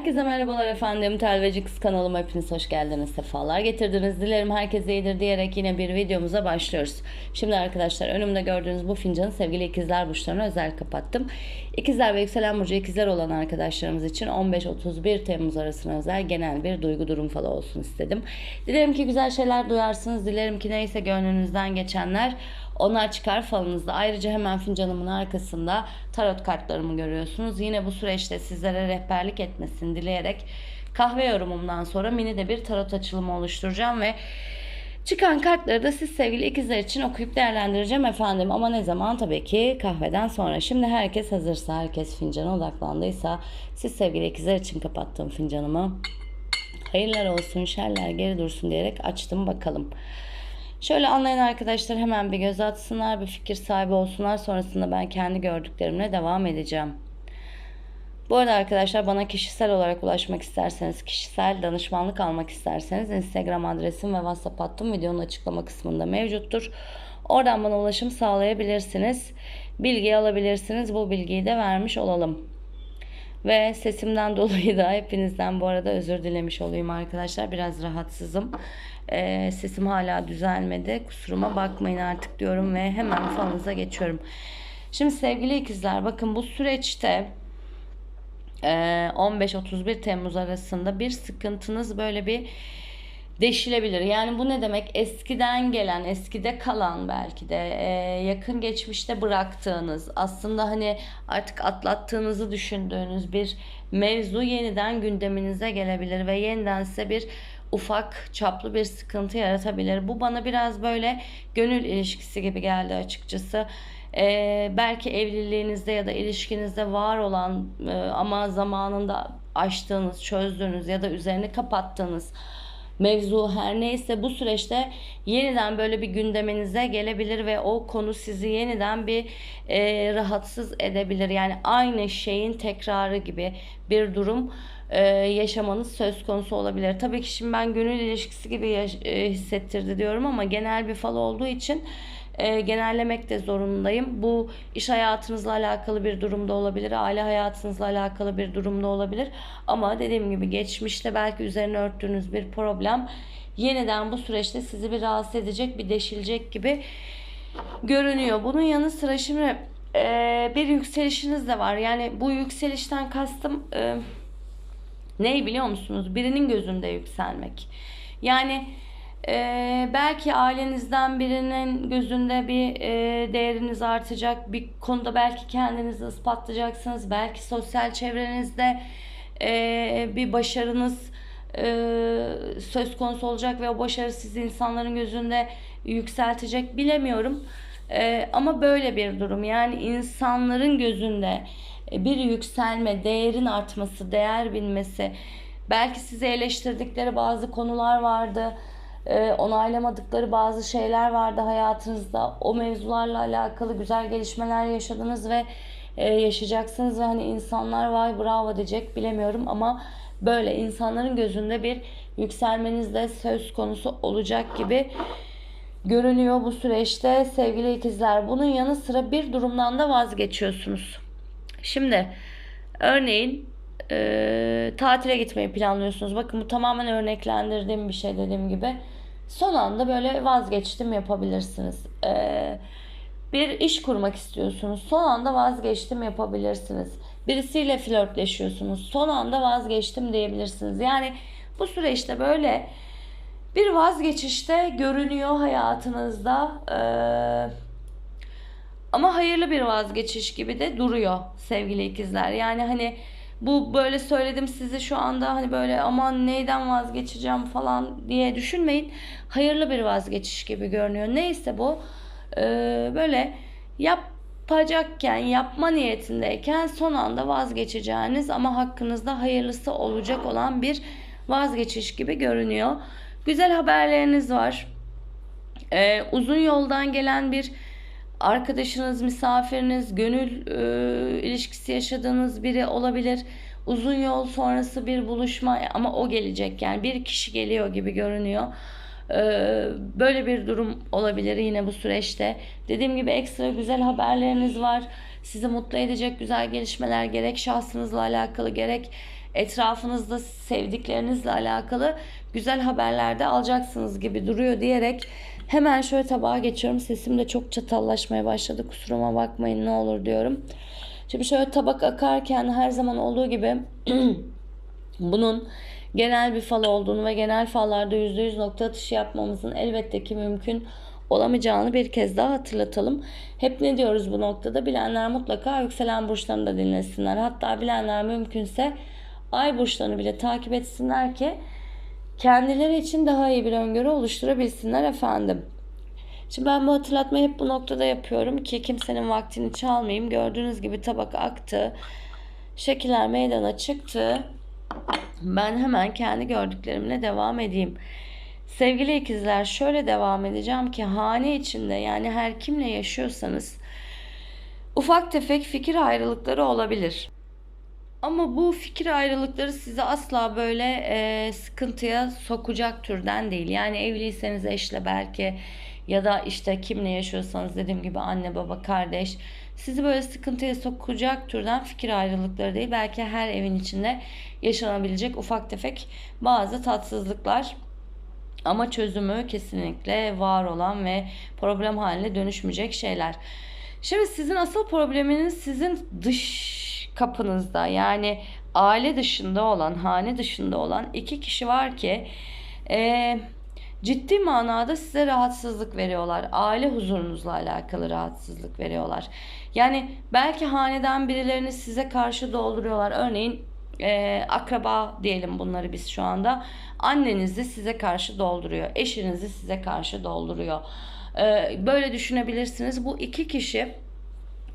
Herkese merhabalar efendim. Telveci Kız kanalıma hepiniz hoş geldiniz. Sefalar getirdiniz. Dilerim herkes iyidir diyerek yine bir videomuza başlıyoruz. Şimdi arkadaşlar önümde gördüğünüz bu fincanı sevgili ikizler burçlarına özel kapattım. İkizler ve yükselen burcu ikizler olan arkadaşlarımız için 15-31 Temmuz arasına özel genel bir duygu durum falı olsun istedim. Dilerim ki güzel şeyler duyarsınız. Dilerim ki neyse gönlünüzden geçenler onlar çıkar falınızda. Ayrıca hemen fincanımın arkasında tarot kartlarımı görüyorsunuz. Yine bu süreçte sizlere rehberlik etmesini dileyerek kahve yorumumdan sonra mini de bir tarot açılımı oluşturacağım ve Çıkan kartları da siz sevgili ikizler için okuyup değerlendireceğim efendim. Ama ne zaman? Tabii ki kahveden sonra. Şimdi herkes hazırsa, herkes fincana odaklandıysa siz sevgili ikizler için kapattığım fincanımı hayırlar olsun, şerler geri dursun diyerek açtım bakalım. Şöyle anlayan arkadaşlar hemen bir göz atsınlar, bir fikir sahibi olsunlar. Sonrasında ben kendi gördüklerimle devam edeceğim. Bu arada arkadaşlar bana kişisel olarak ulaşmak isterseniz, kişisel danışmanlık almak isterseniz Instagram adresim ve WhatsApp hattım videonun açıklama kısmında mevcuttur. Oradan bana ulaşım sağlayabilirsiniz. Bilgi alabilirsiniz. Bu bilgiyi de vermiş olalım. Ve sesimden dolayı da hepinizden bu arada özür dilemiş olayım arkadaşlar. Biraz rahatsızım. Ee, sesim hala düzelmedi. Kusuruma bakmayın artık diyorum ve hemen falınıza geçiyorum. Şimdi sevgili ikizler bakın bu süreçte 15-31 Temmuz arasında bir sıkıntınız böyle bir deşilebilir. Yani bu ne demek? Eskiden gelen, eskide kalan belki de yakın geçmişte bıraktığınız, aslında hani artık atlattığınızı düşündüğünüz bir mevzu yeniden gündeminize gelebilir ve yeniden size bir ufak çaplı bir sıkıntı yaratabilir. Bu bana biraz böyle gönül ilişkisi gibi geldi açıkçası. Ee, belki evliliğinizde ya da ilişkinizde var olan e, ama zamanında aştığınız, çözdüğünüz ya da üzerini kapattığınız mevzu her neyse bu süreçte yeniden böyle bir gündeminize gelebilir ve o konu sizi yeniden bir e, rahatsız edebilir. Yani aynı şeyin tekrarı gibi bir durum e, yaşamanız söz konusu olabilir. Tabii ki şimdi ben gönül ilişkisi gibi yaş- e, hissettirdi diyorum ama genel bir fal olduğu için e, genellemek de zorundayım. Bu iş hayatınızla alakalı bir durumda olabilir, aile hayatınızla alakalı bir durumda olabilir. Ama dediğim gibi geçmişte belki üzerine örttüğünüz bir problem yeniden bu süreçte sizi bir rahatsız edecek, bir deşilecek gibi görünüyor. Bunun yanı sıra şimdi e, bir yükselişiniz de var. Yani bu yükselişten kastım e, ne biliyor musunuz? Birinin gözünde yükselmek. Yani ee, belki ailenizden birinin gözünde bir e, değeriniz artacak. Bir konuda belki kendinizi ispatlayacaksınız. Belki sosyal çevrenizde e, bir başarınız e, söz konusu olacak ve o başarı sizi insanların gözünde yükseltecek. Bilemiyorum. E, ama böyle bir durum. Yani insanların gözünde bir yükselme, değerin artması, değer bilmesi. Belki sizi eleştirdikleri bazı konular vardı e, onaylamadıkları bazı şeyler vardı hayatınızda. O mevzularla alakalı güzel gelişmeler yaşadınız ve e, yaşayacaksınız ve hani insanlar vay bravo diyecek bilemiyorum ama böyle insanların gözünde bir yükselmeniz de söz konusu olacak gibi görünüyor bu süreçte sevgili ikizler. Bunun yanı sıra bir durumdan da vazgeçiyorsunuz. Şimdi örneğin e, tatile gitmeyi planlıyorsunuz. Bakın bu tamamen örneklendirdiğim bir şey dediğim gibi. Son anda böyle vazgeçtim yapabilirsiniz. E, bir iş kurmak istiyorsunuz. Son anda vazgeçtim yapabilirsiniz. Birisiyle flörtleşiyorsunuz. Son anda vazgeçtim diyebilirsiniz. Yani bu süreçte böyle bir vazgeçişte görünüyor hayatınızda. Ee, ama hayırlı bir vazgeçiş gibi de duruyor sevgili ikizler. Yani hani bu böyle söyledim sizi şu anda hani böyle aman neyden vazgeçeceğim falan diye düşünmeyin. Hayırlı bir vazgeçiş gibi görünüyor. Neyse bu e, böyle yapacakken yapma niyetindeyken son anda vazgeçeceğiniz ama hakkınızda hayırlısı olacak olan bir vazgeçiş gibi görünüyor. Güzel haberleriniz var. Ee, uzun yoldan gelen bir arkadaşınız, misafiriniz, gönül e, ilişkisi yaşadığınız biri olabilir. Uzun yol sonrası bir buluşma ama o gelecek yani bir kişi geliyor gibi görünüyor. Ee, böyle bir durum olabilir yine bu süreçte. Dediğim gibi ekstra güzel haberleriniz var. Sizi mutlu edecek güzel gelişmeler gerek şahsınızla alakalı gerek etrafınızda sevdiklerinizle alakalı güzel haberler de alacaksınız gibi duruyor diyerek hemen şöyle tabağa geçiyorum. Sesim de çok çatallaşmaya başladı. Kusuruma bakmayın ne olur diyorum. Şimdi şöyle tabak akarken her zaman olduğu gibi bunun genel bir fal olduğunu ve genel fallarda %100 nokta atışı yapmamızın elbette ki mümkün olamayacağını bir kez daha hatırlatalım. Hep ne diyoruz bu noktada? Bilenler mutlaka yükselen burçlarını da dinlesinler. Hatta bilenler mümkünse ay burçlarını bile takip etsinler ki kendileri için daha iyi bir öngörü oluşturabilsinler efendim. Şimdi ben bu hatırlatmayı hep bu noktada yapıyorum ki kimsenin vaktini çalmayayım. Gördüğünüz gibi tabak aktı. Şekiller meydana çıktı. Ben hemen kendi gördüklerimle devam edeyim. Sevgili ikizler şöyle devam edeceğim ki hane içinde yani her kimle yaşıyorsanız ufak tefek fikir ayrılıkları olabilir. Ama bu fikir ayrılıkları sizi asla böyle e, sıkıntıya sokacak türden değil. Yani evliyseniz eşle belki ya da işte kimle yaşıyorsanız dediğim gibi anne baba kardeş sizi böyle sıkıntıya sokacak türden fikir ayrılıkları değil. Belki her evin içinde yaşanabilecek ufak tefek bazı tatsızlıklar ama çözümü kesinlikle var olan ve problem haline dönüşmeyecek şeyler. Şimdi sizin asıl probleminiz sizin dış kapınızda yani aile dışında olan, hane dışında olan iki kişi var ki e, ciddi manada size rahatsızlık veriyorlar. Aile huzurunuzla alakalı rahatsızlık veriyorlar. Yani belki haneden birilerini size karşı dolduruyorlar. Örneğin e, akraba diyelim bunları biz şu anda. Annenizi size karşı dolduruyor. Eşinizi size karşı dolduruyor. E, böyle düşünebilirsiniz. Bu iki kişi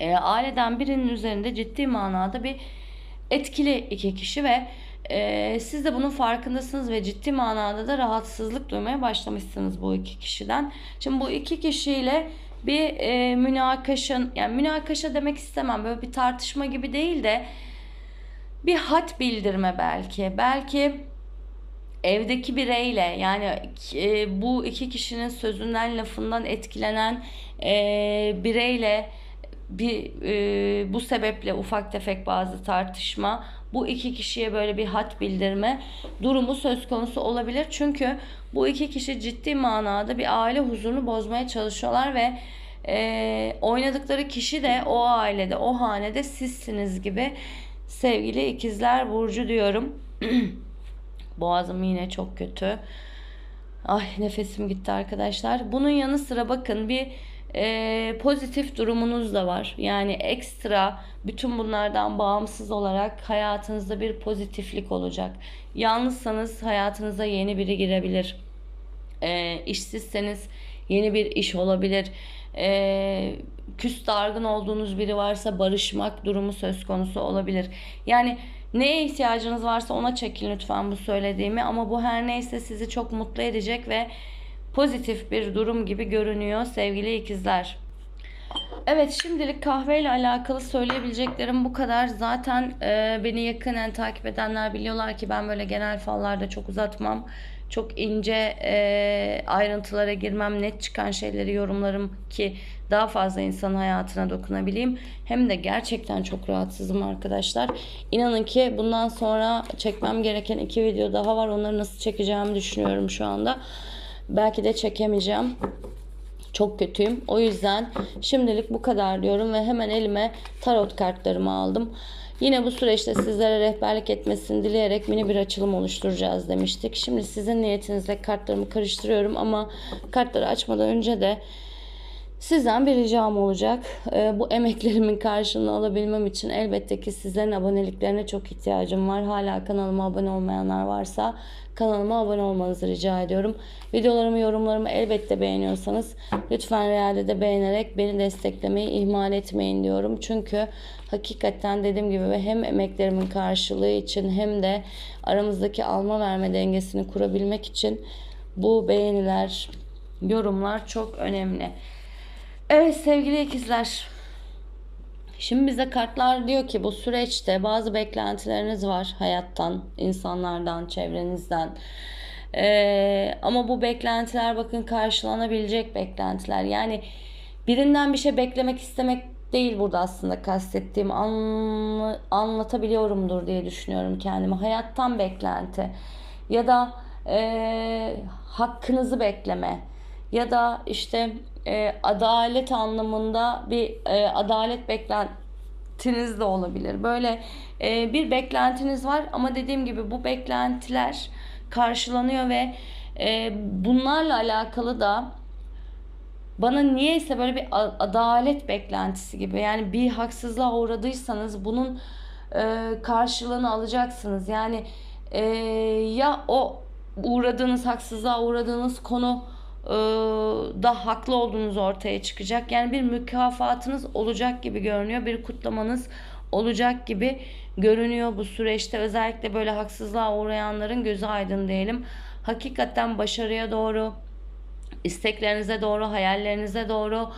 e, aileden birinin üzerinde ciddi manada bir etkili iki kişi ve e, siz de bunun farkındasınız ve ciddi manada da rahatsızlık duymaya başlamışsınız bu iki kişiden. Şimdi bu iki kişiyle bir e, münakaşın yani münakaşa demek istemem böyle bir tartışma gibi değil de bir hat bildirme belki. Belki evdeki bireyle yani e, bu iki kişinin sözünden lafından etkilenen e, bireyle bir e, bu sebeple ufak tefek bazı tartışma bu iki kişiye böyle bir hat bildirme durumu söz konusu olabilir. Çünkü bu iki kişi ciddi manada bir aile huzurunu bozmaya çalışıyorlar ve e, oynadıkları kişi de o ailede o hanede sizsiniz gibi sevgili ikizler burcu diyorum. Boğazım yine çok kötü. Ay nefesim gitti arkadaşlar. Bunun yanı sıra bakın bir e, pozitif durumunuz da var. Yani ekstra bütün bunlardan bağımsız olarak hayatınızda bir pozitiflik olacak. Yalnızsanız hayatınıza yeni biri girebilir. E, işsizseniz yeni bir iş olabilir. E, küs dargın olduğunuz biri varsa barışmak durumu söz konusu olabilir. Yani neye ihtiyacınız varsa ona çekin lütfen bu söylediğimi ama bu her neyse sizi çok mutlu edecek ve pozitif bir durum gibi görünüyor sevgili ikizler. Evet şimdilik kahveyle alakalı söyleyebileceklerim bu kadar. Zaten e, beni yakinen takip edenler biliyorlar ki ben böyle genel fallarda çok uzatmam. Çok ince e, ayrıntılara girmem, net çıkan şeyleri yorumlarım ki daha fazla insan hayatına dokunabileyim. Hem de gerçekten çok rahatsızım arkadaşlar. İnanın ki bundan sonra çekmem gereken iki video daha var. Onları nasıl çekeceğimi düşünüyorum şu anda. Belki de çekemeyeceğim. Çok kötüyüm. O yüzden şimdilik bu kadar diyorum ve hemen elime tarot kartlarımı aldım. Yine bu süreçte sizlere rehberlik etmesini dileyerek mini bir açılım oluşturacağız demiştik. Şimdi sizin niyetinizle kartlarımı karıştırıyorum ama kartları açmadan önce de Sizden bir ricam olacak. Ee, bu emeklerimin karşılığını alabilmem için elbette ki sizlerin aboneliklerine çok ihtiyacım var. Hala kanalıma abone olmayanlar varsa kanalıma abone olmanızı rica ediyorum. Videolarımı, yorumlarımı elbette beğeniyorsanız lütfen realde de beğenerek beni desteklemeyi ihmal etmeyin diyorum. Çünkü hakikaten dediğim gibi hem emeklerimin karşılığı için hem de aramızdaki alma verme dengesini kurabilmek için bu beğeniler, yorumlar çok önemli. Evet sevgili ikizler. Şimdi bize kartlar diyor ki bu süreçte bazı beklentileriniz var hayattan, insanlardan, çevrenizden. Ee, ama bu beklentiler bakın karşılanabilecek beklentiler. Yani birinden bir şey beklemek istemek değil burada aslında kastettiğim anla- anlatabiliyorumdur diye düşünüyorum kendimi. Hayattan beklenti ya da e, hakkınızı bekleme ya da işte e, adalet anlamında bir e, adalet beklentiniz de olabilir. Böyle e, bir beklentiniz var ama dediğim gibi bu beklentiler karşılanıyor ve e, bunlarla alakalı da bana niyeyse böyle bir adalet beklentisi gibi. Yani bir haksızlığa uğradıysanız bunun e, karşılığını alacaksınız. Yani e, ya o uğradığınız haksızlığa uğradığınız konu da haklı olduğunuz ortaya çıkacak. Yani bir mükafatınız olacak gibi görünüyor. Bir kutlamanız olacak gibi görünüyor bu süreçte. Özellikle böyle haksızlığa uğrayanların gözü aydın diyelim. Hakikaten başarıya doğru isteklerinize doğru, hayallerinize doğru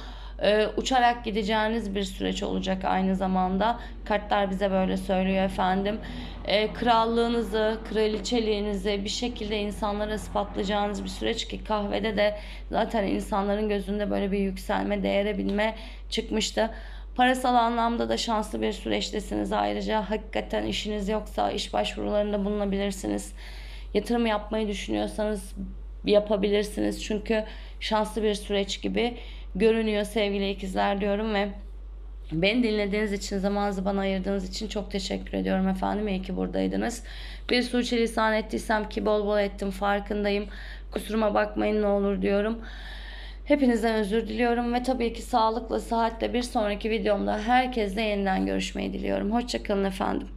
e, uçarak gideceğiniz bir süreç olacak aynı zamanda. Kartlar bize böyle söylüyor efendim. E, krallığınızı, kraliçeliğinizi bir şekilde insanlara ispatlayacağınız bir süreç ki kahvede de zaten insanların gözünde böyle bir yükselme, değere binme çıkmıştı. Parasal anlamda da şanslı bir süreçtesiniz. Ayrıca hakikaten işiniz yoksa iş başvurularında bulunabilirsiniz. Yatırım yapmayı düşünüyorsanız yapabilirsiniz. Çünkü şanslı bir süreç gibi görünüyor sevgili ikizler diyorum ve Beni dinlediğiniz için, zamanınızı bana ayırdığınız için çok teşekkür ediyorum efendim. İyi ki buradaydınız. Bir suçu ettiysem ki bol bol ettim farkındayım. Kusuruma bakmayın ne olur diyorum. Hepinizden özür diliyorum ve tabii ki sağlıkla, sıhhatle bir sonraki videomda herkesle yeniden görüşmeyi diliyorum. Hoşçakalın efendim.